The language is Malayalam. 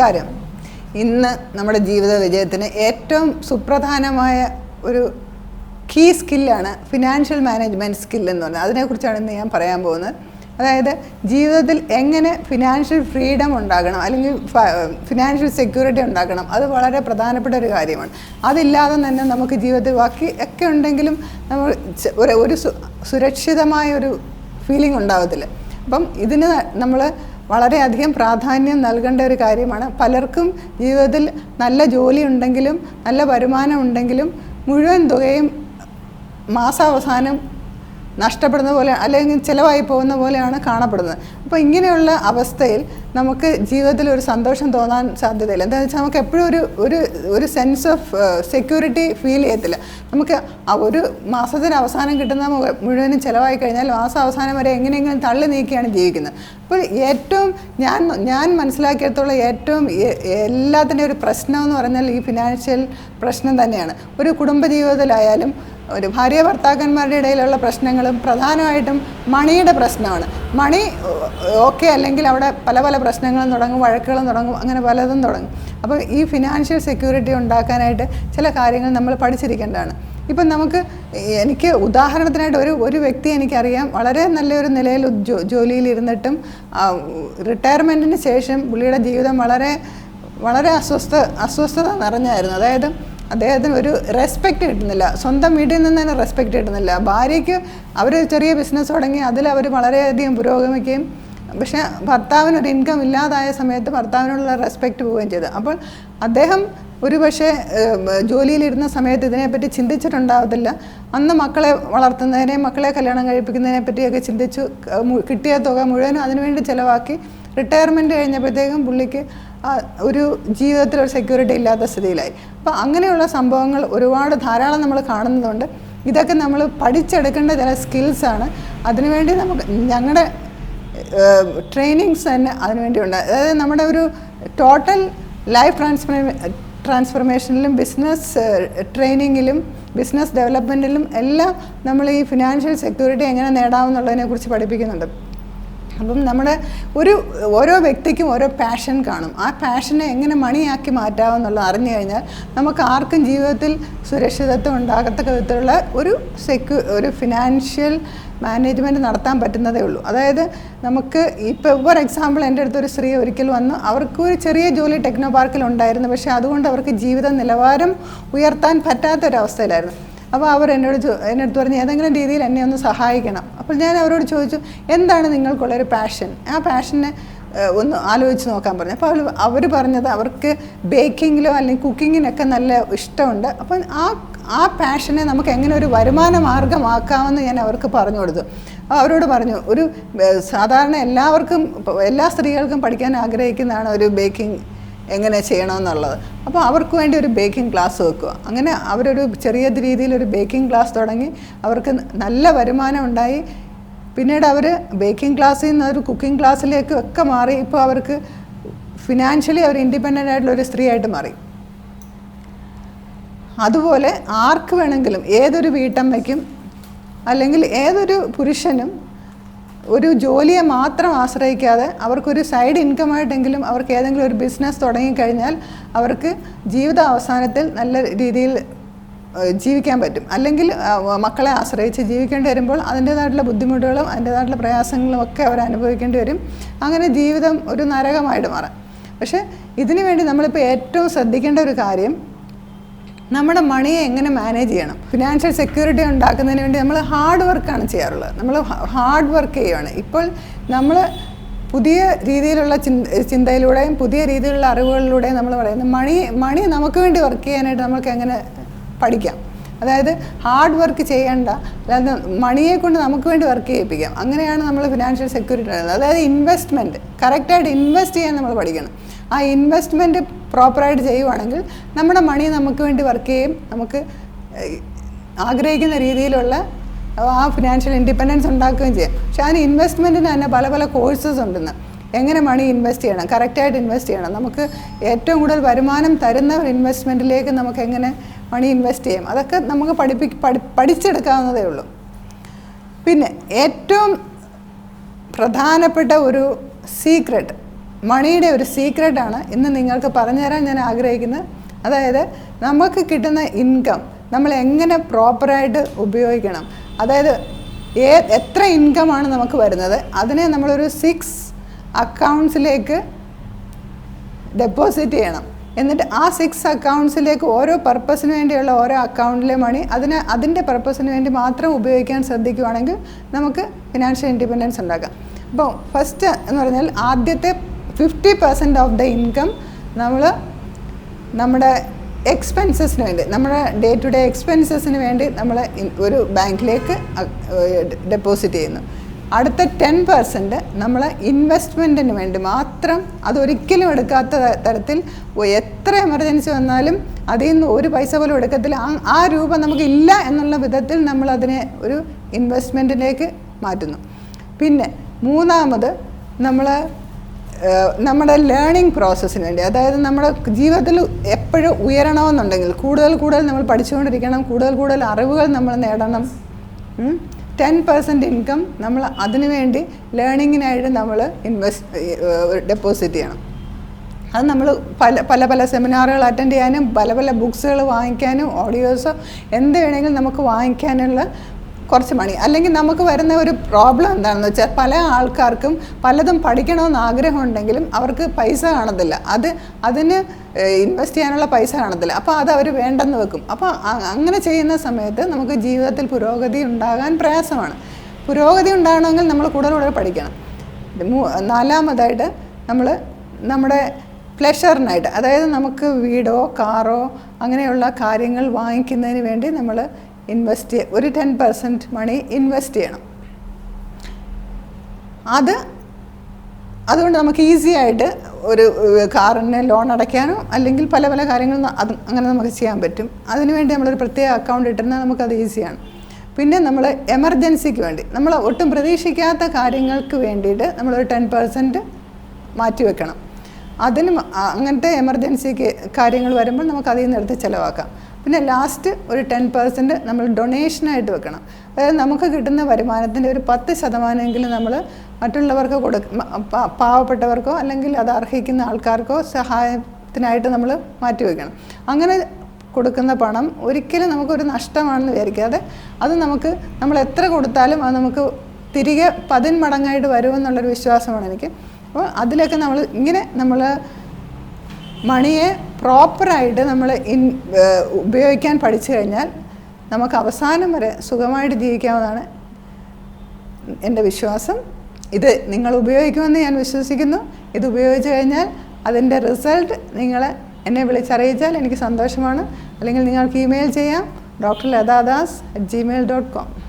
നമസ്കാരം. ഇന്ന് നമ്മുടെ ജീവിത വിജയത്തിന് ഏറ്റവും സുപ്രധാനമായ ഒരു കീ സ്കില്ലാണ് ഫിനാൻഷ്യൽ മാനേജ്മെന്റ് സ്കിൽ എന്ന് പറയുന്നത് അതിനെക്കുറിച്ചാണ് ഇന്ന് ഞാൻ പറയാൻ പോകുന്നത്. അതായത് ജീവിതത്തിൽ എങ്ങനെ ഫിനാൻഷ്യൽ ഫ്രീഡം ഉണ്ടാകണം അല്ലെങ്കിൽ ഫിനാൻഷ്യൽ സെക്യൂരിറ്റി ഉണ്ടാക്കണം അത് വളരെ പ്രധാനപ്പെട്ട ഒരു കാര്യമാണ്. അതില്ലാതെ തന്നെ നമുക്ക് ജീവിതത്തിൽ ബാക്കി ഒക്കെ ഉണ്ടെങ്കിലും നമ്മൾ ഒരു ഒരു സുരക്ഷിതമായ ഒരു ഫീലിംഗ് ഉണ്ടാകത്തില്ല അപ്പം ഇതിന് നമ്മൾ വളരെയധികം പ്രാധാന്യം നൽകേണ്ട ഒരു കാര്യമാണ്. പലർക്കും ജീവിതത്തിൽ നല്ല ജോലി ഉണ്ടെങ്കിലും നല്ല വരുമാനം ഉണ്ടെങ്കിലും മുഴുവൻ തുകയും മാസാവസാനം നഷ്ടപ്പെടുന്ന പോലെ അല്ലെങ്കിൽ ചിലവായി പോകുന്ന പോലെയാണ് കാണപ്പെടുന്നത്. അപ്പോൾ ഇങ്ങനെയുള്ള അവസ്ഥയിൽ നമുക്ക് ജീവിതത്തിൽ ഒരു സന്തോഷം തോന്നാൻ സാധ്യതയില്ല. എന്താണെന്ന് വെച്ചാൽ നമുക്ക് എപ്പോഴും ഒരു ഒരു ഒരു സെൻസ് ഓഫ് സെക്യൂരിറ്റി ഫീൽ ചെയ്യത്തില്ല. നമുക്ക് ഒരു മാസത്തിന് അവസാനം കിട്ടുന്ന മുഴുവനും ചിലവായി കഴിഞ്ഞാൽ മാസം അവസാനം വരെ എങ്ങനെയെങ്കിലും തള്ളി നീക്കിയാണ് ജീവിക്കുന്നത്. അപ്പോൾ ഏറ്റവും ഞാൻ ഞാൻ മനസ്സിലാക്കിയിടത്തോളം ഏറ്റവും എല്ലാത്തിന്റെ ഒരു പ്രശ്നം എന്ന് പറഞ്ഞാൽ ഈ ഫിനാൻഷ്യൽ പ്രശ്നം തന്നെയാണ്. ഒരു കുടുംബജീവിതത്തിലായാലും ഒരു ഭാര്യ ഭർത്താക്കന്മാരുടെ ഇടയിലുള്ള പ്രശ്നങ്ങളും പ്രധാനമായിട്ടും മണിയുടെ പ്രശ്നമാണ്. മണി ഓക്കെ അല്ലെങ്കിൽ അവിടെ പല പല പ്രശ്നങ്ങളും തുടങ്ങും വഴക്കുകളും തുടങ്ങും അങ്ങനെ പലതും തുടങ്ങും. അപ്പോൾ ഈ ഫിനാൻഷ്യൽ സെക്യൂരിറ്റി ഉണ്ടാക്കാനായിട്ട് ചില കാര്യങ്ങൾ നമ്മൾ പഠിച്ചിരിക്കേണ്ടതാണ്. ഇപ്പം നമുക്ക് എനിക്ക് ഉദാഹരണത്തിനായിട്ട് ഒരു ഒരു വ്യക്തി എനിക്കറിയാം വളരെ നല്ലൊരു നിലയിൽ ജോ ജോലിയിൽ ഇരുന്നിട്ടും റിട്ടയർമെന്റിന് ശേഷം പുള്ളിയുടെ ജീവിതം വളരെ വളരെ അസ്വസ്ഥ അസ്വസ്ഥത നിറഞ്ഞായിരുന്നു. അതായത് അദ്ദേഹത്തിന് ഒരു റെസ്പെക്റ്റ് കിട്ടുന്നില്ല. സ്വന്തം വീട്ടിൽ നിന്ന് തന്നെ റെസ്പെക്റ്റ് കിട്ടുന്നില്ല. ഭാര്യയ്ക്ക് അവർ ചെറിയ ബിസിനസ് തുടങ്ങി അതിൽ അവർ വളരെയധികം പുരോഗമിക്കുകയും പക്ഷേ ഭർത്താവിന് ഒരു ഇൻകം ഇല്ലാതായ സമയത്ത് ഭർത്താവിനുള്ള റെസ്പെക്റ്റ് പോവുകയും ചെയ്തു. അപ്പോൾ അദ്ദേഹം ഒരു പക്ഷേ ജോലിയിലിരുന്ന സമയത്ത് ഇതിനെപ്പറ്റി ചിന്തിച്ചിട്ടുണ്ടാവത്തില്ല. അന്ന് മക്കളെ വളർത്തുന്നതിനെയും മക്കളെ കല്യാണം കഴിപ്പിക്കുന്നതിനെ പറ്റിയൊക്കെ ചിന്തിച്ചു. കിട്ടിയ തുക മുഴുവനും അതിനുവേണ്ടി ചിലവാക്കി. റിട്ടയർമെന്റ് കഴിഞ്ഞപ്പോഴത്തേക്കും പുള്ളിക്ക് ഒരു ജീവിതത്തിൽ ഒരു സെക്യൂരിറ്റി ഇല്ലാത്ത സ്ഥിതിയിലായി. അപ്പോൾ അങ്ങനെയുള്ള സംഭവങ്ങൾ ഒരുപാട് ധാരാളം നമ്മൾ കാണുന്നതുകൊണ്ട് ഇതൊക്കെ നമ്മൾ പഠിച്ചെടുക്കേണ്ട ചില സ്കിൽസാണ് അതിനുവേണ്ടി നമുക്ക് ഞങ്ങളുടെ ട്രെയിനിങ്സ് തന്നെ അതിനുവേണ്ടി ഉണ്ട്. അതായത് നമ്മുടെ ഒരു ടോട്ടൽ ലൈഫ് ട്രാൻസ്ഫർ ട്രാൻസ്ഫർമേഷനിലും ബിസിനസ് ട്രെയിനിങ്ങിലും ബിസിനസ് ഡെവലപ്മെന്റിലും എല്ലാം നമ്മൾ ഈ ഫിനാൻഷ്യൽ സെക്യൂരിറ്റി എങ്ങനെ നേടാമെന്നുള്ളതിനെ കുറിച്ച് പഠിപ്പിക്കുന്നുണ്ട്. അപ്പം നമ്മുടെ ഒരു ഓരോ വ്യക്തിക്കും ഓരോ പാഷൻ കാണും. ആ പാഷനെ എങ്ങനെ മണിയാക്കി മാറ്റാമെന്നുള്ളത് അറിഞ്ഞു കഴിഞ്ഞാൽ നമുക്ക് ആർക്കും ജീവിതത്തിൽ സുരക്ഷിതത്വം ഉണ്ടാകത്തക്ക വിധത്തിലുള്ള ഒരു സെക്യൂ ഒരു ഫിനാൻഷ്യൽ മാനേജ്മെന്റ് നടത്താൻ പറ്റുന്നതേ ഉള്ളൂ. അതായത് നമുക്ക് ഇപ്പോൾ ഫോർ എക്സാമ്പിൾ എന്റെ അടുത്തൊരു സ്ത്രീ ഒരിക്കൽ വന്നു അവർക്ക് ഒരു ചെറിയ ജോലി ടെക്നോ പാർക്കിൽ ഉണ്ടായിരുന്നു. പക്ഷേ അതുകൊണ്ട് അവർക്ക് ജീവിത നിലവാരം ഉയർത്താൻ പറ്റാത്തൊരവസ്ഥയിലായിരുന്നു. അപ്പോൾ അവർ എന്നോട് ചോ എന്നെടുത്ത് പറഞ്ഞ് ഏതെങ്കിലും രീതിയിൽ എന്നെ ഒന്ന് സഹായിക്കണം. അപ്പോൾ ഞാൻ അവരോട് ചോദിച്ചു എന്താണ് നിങ്ങൾക്കുള്ളൊരു പാഷൻ ആ പാഷനെ ഒന്ന് ആലോചിച്ച് നോക്കാൻ പറഞ്ഞു. അപ്പോൾ അവർ അവർ പറഞ്ഞത് അവർക്ക് ബേക്കിങ്ങിലോ അല്ലെങ്കിൽ കുക്കിങ്ങിനൊക്കെ നല്ല ഇഷ്ടമുണ്ട്. അപ്പോൾ ആ ആ പാഷനെ നമുക്ക് എങ്ങനെ ഒരു വരുമാന മാർഗമാക്കാമെന്ന് ഞാൻ അവർക്ക് പറഞ്ഞു കൊടുത്തു. അവരോട് പറഞ്ഞു ഒരു സാധാരണ എല്ലാവർക്കും എല്ലാ സ്ത്രീകൾക്കും പഠിക്കാൻ ആഗ്രഹിക്കുന്നതാണ് ഒരു ബേക്കിംഗ് എങ്ങനെ ചെയ്യണമെന്നുള്ളത്. അപ്പോൾ അവർക്ക് വേണ്ടി ഒരു ബേക്കിംഗ് ക്ലാസ് വെക്കുക. അങ്ങനെ അവരൊരു ചെറിയ രീതിയിൽ ഒരു ബേക്കിംഗ് ക്ലാസ് തുടങ്ങി അവർക്ക് നല്ല വരുമാനം ഉണ്ടായി. പിന്നീട് അവർ ബേക്കിംഗ് ക്ലാസ്സിൽ നിന്ന് ഒരു കുക്കിംഗ് ക്ലാസ്സിലേക്ക് ഒക്കെ മാറി. ഇപ്പോൾ അവർക്ക് ഫിനാൻഷ്യലി അവർ ഇൻഡിപെൻഡന്റ് ആയിട്ടുള്ള ഒരു സ്ത്രീ ആയിട്ട് മാറി. അതുപോലെ ആർക്ക് വേണമെങ്കിലും ഏതൊരു വീട്ടമ്മയ്ക്കും അല്ലെങ്കിൽ ഏതൊരു പുരുഷനും ഒരു ജോലിയെ മാത്രം ആശ്രയിക്കാതെ അവർക്കൊരു സൈഡ് ഇൻകമായിട്ടെങ്കിലും അവർക്ക് ഏതെങ്കിലും ഒരു ബിസിനസ് തുടങ്ങിക്കഴിഞ്ഞാൽ അവർക്ക് ജീവിത അവസാനത്തിൽ നല്ല രീതിയിൽ ജീവിക്കാൻ പറ്റും. അല്ലെങ്കിൽ മക്കളെ ആശ്രയിച്ച് ജീവിക്കേണ്ടി വരുമ്പോൾ അതിന്റേതായിട്ടുള്ള ബുദ്ധിമുട്ടുകളും അതിന്റേതായിട്ടുള്ള പ്രയാസങ്ങളും ഒക്കെ അവർ അനുഭവിക്കേണ്ടി വരും. അങ്ങനെ ജീവിതം ഒരു നരകമായിട്ട് മാറാം. പക്ഷേ ഇതിനു വേണ്ടി നമ്മളിപ്പോൾ ഏറ്റവും ശ്രദ്ധിക്കേണ്ട ഒരു കാര്യം നമ്മുടെ മണിയെ എങ്ങനെ മാനേജ് ചെയ്യണം? ഫിനാൻഷ്യൽ സെക്യൂരിറ്റി ഉണ്ടാക്കുന്നതിന് വേണ്ടി നമ്മൾ ഹാർഡ് വർക്കാണ് ചെയ്യാറുള്ളത്. നമ്മൾ ഹാർഡ് വർക്ക് ചെയ്യുകയാണ് ഇപ്പോൾ നമ്മൾ പുതിയ രീതിയിലുള്ള ചിന്ത ചിന്തയിലൂടെയും പുതിയ രീതിയിലുള്ള അറിവുകളിലൂടെയും നമ്മൾ പറയുന്നത് മണി മണി നമുക്ക് വേണ്ടി വർക്ക് ചെയ്യാനായിട്ട് നമുക്ക് എങ്ങനെ പഠിക്കാം? അതായത് ഹാർഡ് വർക്ക് ചെയ്യേണ്ട അല്ലാതെ മണിയെ കൊണ്ട് നമുക്ക് വേണ്ടി വർക്ക് ചെയ്യിപ്പിക്കാം. അങ്ങനെയാണ് നമ്മൾ ഫിനാൻഷ്യൽ സെക്യൂരിറ്റി അതായത് ഇൻവെസ്റ്റ്മെന്റ് കറക്റ്റായിട്ട് ഇൻവെസ്റ്റ് ചെയ്യാൻ നമ്മൾ പഠിക്കണം. ആ ഇൻവെസ്റ്റ്മെന്റ് പ്രോപ്പറായിട്ട് ചെയ്യുവാണെങ്കിൽ നമ്മുടെ മണി നമുക്ക് വേണ്ടി വർക്ക് ചെയ്യും. നമുക്ക് ആഗ്രഹിക്കുന്ന രീതിയിലുള്ള ആ ഫിനാൻഷ്യൽ ഇൻഡിപെൻഡൻസ് ഉണ്ടാക്കുകയും ചെയ്യാം. പക്ഷേ അതിന് ഇൻവെസ്റ്റ്മെന്റിന് തന്നെ പല പല കോഴ്സസ് ഉണ്ടെന്ന്. എങ്ങനെ മണി ഇൻവെസ്റ്റ് ചെയ്യണം? കറക്റ്റായിട്ട് ഇൻവെസ്റ്റ് ചെയ്യണം. നമുക്ക് ഏറ്റവും കൂടുതൽ വരുമാനം തരുന്ന ഒരു ഇൻവെസ്റ്റ്മെന്റിലേക്ക് നമുക്ക് എങ്ങനെ മണി ഇൻവെസ്റ്റ് ചെയ്യാം. അതൊക്കെ നമുക്ക് പഠിപ്പി പഠി പഠിച്ചെടുക്കാവുന്നതേ ഉള്ളൂ. പിന്നെ ഏറ്റവും പ്രധാനപ്പെട്ട ഒരു സീക്രട്ട് മണിയുടെ ഒരു സീക്രട്ടാണ് ഇന്ന് നിങ്ങൾക്ക് പറഞ്ഞു തരാൻ ഞാൻ ആഗ്രഹിക്കുന്നത്. അതായത് നമുക്ക് കിട്ടുന്ന ഇൻകം നമ്മൾ എങ്ങനെ പ്രോപ്പറായിട്ട് ഉപയോഗിക്കണം. അതായത് ഏ എത്ര ഇൻകമാണ് നമുക്ക് വരുന്നത്. അതിനെ നമ്മളൊരു സിക്സ് അക്കൗണ്ട്സിലേക്ക് ഡെപ്പോസിറ്റ് ചെയ്യണം. എന്നിട്ട് ആ സിക്സ് അക്കൗണ്ട്സിലേക്ക് ഓരോ പർപ്പസിന് വേണ്ടിയുള്ള ഓരോ അക്കൗണ്ടിലെ മണി അതിന് അതിന്റെ പർപ്പസിന് വേണ്ടി മാത്രം ഉപയോഗിക്കാൻ ശ്രദ്ധിക്കുവാണെങ്കിൽ നമുക്ക് ഫിനാൻഷ്യൽ ഇൻഡിപെൻഡൻസ് ഉണ്ടാക്കാം. അപ്പോൾ ഫസ്റ്റ് എന്ന് പറഞ്ഞാൽ ആദ്യത്തെ fifty percent of the income നമ്മൾ നമ്മുടെ എക്സ്പെൻസസിന് വേണ്ടി നമ്മുടെ ഡേ ടു ഡേ എക്സ്പെൻസസിന് വേണ്ടി നമ്മൾ ഒരു ബാങ്കിലേക്ക് ഡെപ്പോസിറ്റ് ചെയ്യുന്നു. അടുത്ത ടെൻ പെർസെന്റ് നമ്മൾ ഇൻവെസ്റ്റ്മെന്റിന് വേണ്ടി മാത്രം അതൊരിക്കലും എടുക്കാത്ത തരത്തിൽ എത്ര എമർജൻസി വന്നാലും അതിൽ നിന്ന് ഒരു പൈസ പോലും എടുക്കത്തില്ല. ആ രൂപ നമുക്കില്ല എന്നുള്ള വിധത്തിൽ നമ്മൾ അതിനെ ഒരു ഇൻവെസ്റ്റ്മെന്റിലേക്ക് മാറ്റുന്നു. പിന്നെ മൂന്നാമത് നമ്മൾ നമ്മുടെ ലേണിംഗ് പ്രോസസ്സിന് വേണ്ടി അതായത് നമ്മുടെ ജീവിതത്തിൽ എപ്പോഴും ഉയരണമെന്നുണ്ടെങ്കിൽ കൂടുതൽ കൂടുതൽ നമ്മൾ പഠിച്ചുകൊണ്ടിരിക്കണം കൂടുതൽ കൂടുതൽ അറിവുകൾ നമ്മൾ നേടണം. ടെൻ പെർസെന്റ് ഇൻകം നമ്മൾ അതിനു വേണ്ടി ലേണിങ്ങിനായിട്ട് നമ്മൾ ഇൻവെസ്റ്റ് ഡെപ്പോസിറ്റ് ചെയ്യണം. അത് നമ്മൾ പല പല പല സെമിനാറുകൾ അറ്റൻഡ് ചെയ്യാനും പല പല ബുക്സുകൾ വാങ്ങിക്കാനും ഓഡിയോസോ എന്ത് വേണമെങ്കിലും നമുക്ക് വാങ്ങിക്കാനുള്ള കുറച്ച് മണി. അല്ലെങ്കിൽ നമുക്ക് വരുന്ന ഒരു പ്രോബ്ലം എന്താണെന്ന് വെച്ചാൽ പല ആൾക്കാർക്കും പലതും പഠിക്കണമെന്ന് ആഗ്രഹമുണ്ടെങ്കിലും അവർക്ക് പൈസ കാണത്തില്ല. അത് അതിന് ഇൻവെസ്റ്റ് ചെയ്യാനുള്ള പൈസ കാണത്തില്ല. അപ്പോൾ അത് അവർ വേണ്ടെന്ന് വെക്കും. അപ്പോൾ അങ്ങനെ ചെയ്യുന്ന സമയത്ത് നമുക്ക് ജീവിതത്തിൽ പുരോഗതി ഉണ്ടാകാൻ പ്രയാസമാണ്. പുരോഗതി ഉണ്ടാകണമെങ്കിൽ നമ്മൾ കൂടുതൽ കൂടുതൽ പഠിക്കണം. നാലാമതായിട്ട് നമ്മൾ നമ്മുടെ പ്ലഷറിനായിട്ട് അതായത് നമുക്ക് വീടോ കാറോ അങ്ങനെയുള്ള കാര്യങ്ങൾ വാങ്ങിക്കുന്നതിന് വേണ്ടി നമ്മൾ ഇൻവെസ്റ്റ് ഒരു ടെൻ പെർസെന്റ് മണി ഇൻവെസ്റ്റ് ചെയ്യണം. അത് അതുകൊണ്ട് നമുക്ക് ഈസി ആയിട്ട് ഒരു കാറിന് ലോൺ അടയ്ക്കാനോ അല്ലെങ്കിൽ പല പല കാര്യങ്ങൾ അത് അങ്ങനെ നമുക്ക് ചെയ്യാൻ പറ്റും. അതിനുവേണ്ടി നമ്മളൊരു പ്രത്യേക അക്കൗണ്ട് ഇട്ടിരുന്നാൽ നമുക്കത് ഈസിയാണ്. പിന്നെ നമ്മൾ എമർജൻസിക്ക് വേണ്ടി നമ്മൾ ഒട്ടും പ്രതീക്ഷിക്കാത്ത കാര്യങ്ങൾക്ക് വേണ്ടിയിട്ട് നമ്മളൊരു ടെൻ പെർസെന്റ് മാറ്റി വെക്കണം. അതിന് അങ്ങനത്തെ എമർജൻസിക്ക് കാര്യങ്ങൾ വരുമ്പോൾ നമുക്ക് അതിൽ നിന്ന് എടുത്ത് ചിലവാക്കാം. പിന്നെ ലാസ്റ്റ് ഒരു ടെൻ പെർസെന്റ് നമ്മൾ ഡൊണേഷനായിട്ട് വെക്കണം. അതായത് നമുക്ക് കിട്ടുന്ന വരുമാനത്തിന്റെ ഒരു പത്ത് ശതമാനമെങ്കിലും നമ്മൾ മറ്റുള്ളവർക്ക് കൊടുക്ക പാവപ്പെട്ടവർക്കോ അല്ലെങ്കിൽ അത് അർഹിക്കുന്ന ആൾക്കാർക്കോ സഹായത്തിനായിട്ട് നമ്മൾ മാറ്റി വയ്ക്കണം അങ്ങനെ കൊടുക്കുന്ന പണം ഒരിക്കലും നമുക്കൊരു നഷ്ടമാണെന്ന് വിചാരിക്കാതെ അത് നമുക്ക് നമ്മൾ എത്ര കൊടുത്താലും അത് നമുക്ക് തിരികെ പതിന്മടങ്ങായിട്ട് വരുമെന്നുള്ളൊരു വിശ്വാസമാണ് എനിക്ക്. അപ്പോൾ അതിലൊക്കെ നമ്മൾ ഇങ്ങനെ നമ്മൾ മണിയെ പ്രോപ്പറായിട്ട് നമ്മൾ ഇൻ ഉപയോഗിക്കാൻ പഠിച്ചു കഴിഞ്ഞാൽ നമുക്ക് അവസാനം വരെ സുഖമായിട്ട് ജീവിക്കാവുന്നതാണ് എന്റെ വിശ്വാസം. ഇത് നിങ്ങൾ ഉപയോഗിക്കുമെന്ന് ഞാൻ വിശ്വസിക്കുന്നു. ഇത് ഉപയോഗിച്ച് കഴിഞ്ഞാൽ അതിന്റെ റിസൾട്ട് നിങ്ങൾ എന്നെ വിളിച്ചറിയിച്ചാൽ എനിക്ക് സന്തോഷമാണ്. അല്ലെങ്കിൽ നിങ്ങൾക്ക് ഇമെയിൽ ചെയ്യാം. Doctor Lathadas at Gmail dot com